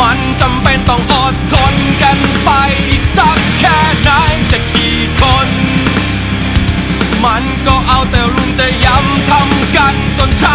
มันจำเป็นต้องอดทนกันไปอีกสักแค่ไหนจะกี่คน มันก็เอาแต่รุมแต่ย้ำทำกันจนช้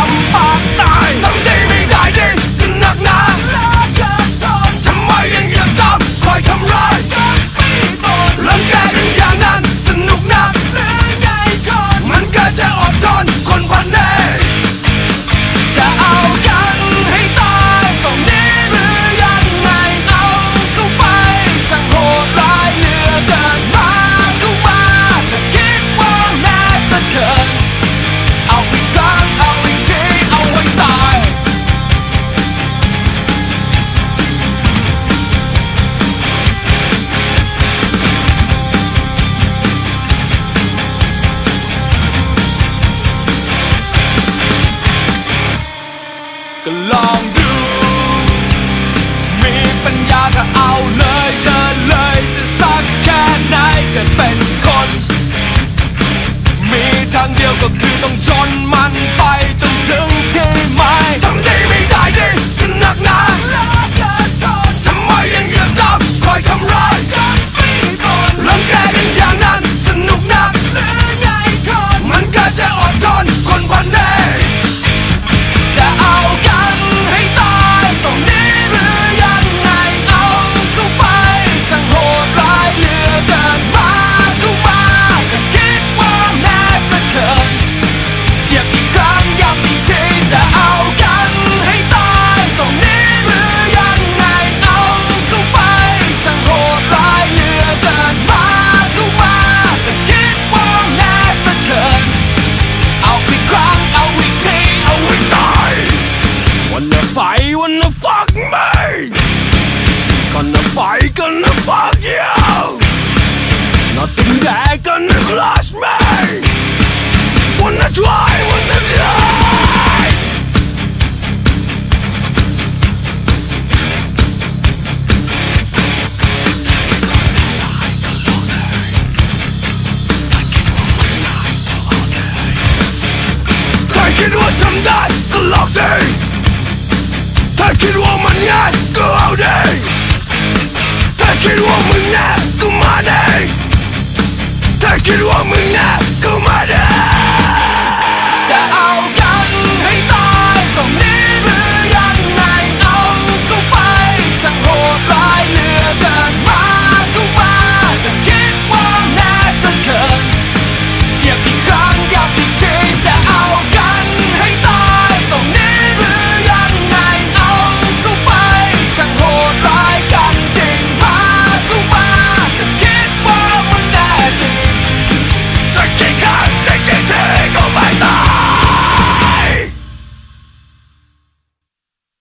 that glossy. Take it woman, yeah, glowdy Take it woman,